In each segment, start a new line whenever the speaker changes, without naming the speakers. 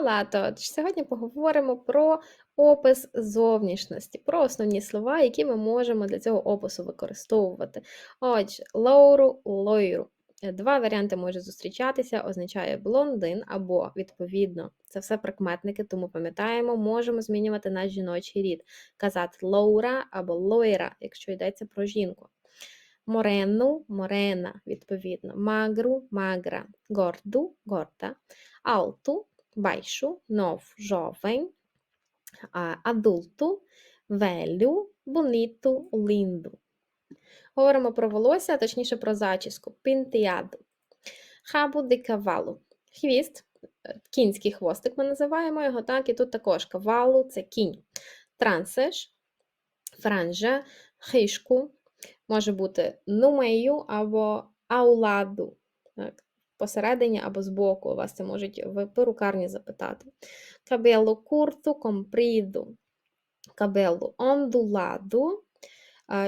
Olá, todos! Сьогодні поговоримо про опис зовнішності, про основні слова, які ми можемо для цього опису використовувати. Отже, лоуру, лойру. Два варіанти можуть зустрічатися, означає блондин або, відповідно, це все прикметники, тому пам'ятаємо, можемо змінювати на жіночий рід. Казати лоура або лойра, якщо йдеться про жінку. Морену, морена, відповідно, магру, магра, горду, горда, алту, baixo, novo, jovem, adulto, velho, bonito, lindo. Говоримо про волосся, точніше про зачіску. Penteado. Rabo de cavalo. Хвіст, кінський хвостик ми називаємо його, так, і тут також кавалу це кінь. Трансеш, франжа, хишку, може бути нумею або ауладу. Так посередині або збоку. Вас це можуть в перукарні запитати. Cabello curto, comprido. Cabello ondulado.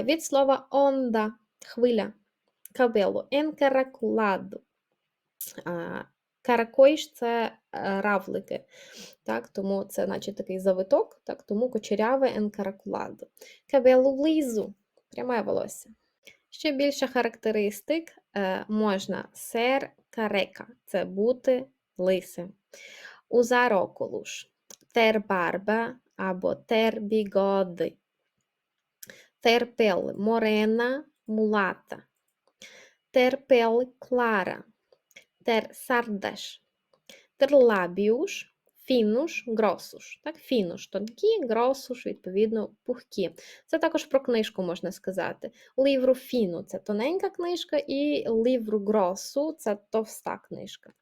Від слова онда хвиля. Cabello encaracolado. Каракойш це е, равлики, так, тому це наче такий завиток, так, тому кучеряве енкаракуладо. Cabello liso – пряме волосся. Ще більше характеристик е, можна сер карека це бути лисим. Usar óculos. Ter barba або ter bigode. Ter pele morena, mulata. Ter pele clara. Ter sardas. Ter lábios Фінуш, гросуш. Так, Фінуш тонкі, гросуш, відповідно, пухкі. Це також про книжку можна сказати. Лівру фіну це тоненька книжка, і лівру гросу це товста книжка.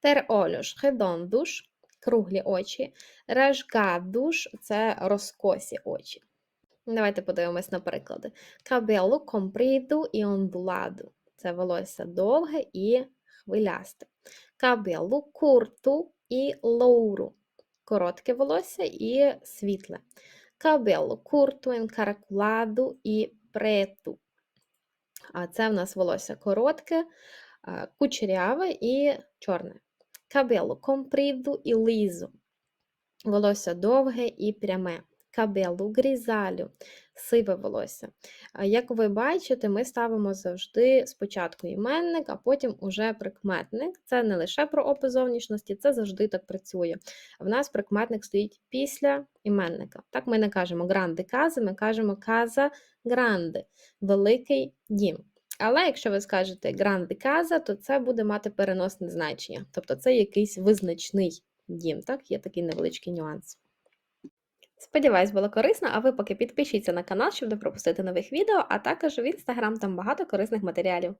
Тер олюш хедондуш, круглі очі. Решгадуш це розкосі очі. Давайте подивимось на приклади. Кабелу компріду і ондуладу. Це волосся довге і хвилясте. Кабелу курту і лоуру коротке волосся і світле. Кабело курту, encaracolado і прету. А це в нас волосся коротке, кучеряве і чорне. Кабело, компріду і лизу. Волосся довге і пряме кабелу, грізалю, сиве волосся. Як ви бачите, ми ставимо завжди спочатку іменник, а потім уже прикметник. Це не лише про опис зовнішності, це завжди так працює. В нас прикметник стоїть після іменника. Так ми не кажемо гранди кази, ми кажемо каза гранди, великий дім. Але якщо ви скажете гранди каза, то це буде мати переносне значення. Тобто це якийсь визначний дім. Так, Є такий невеличкий нюанс. Сподіваюсь, було корисно, а ви поки підпишіться на канал, щоб не пропустити нових відео, а також в інстаграм там багато корисних матеріалів.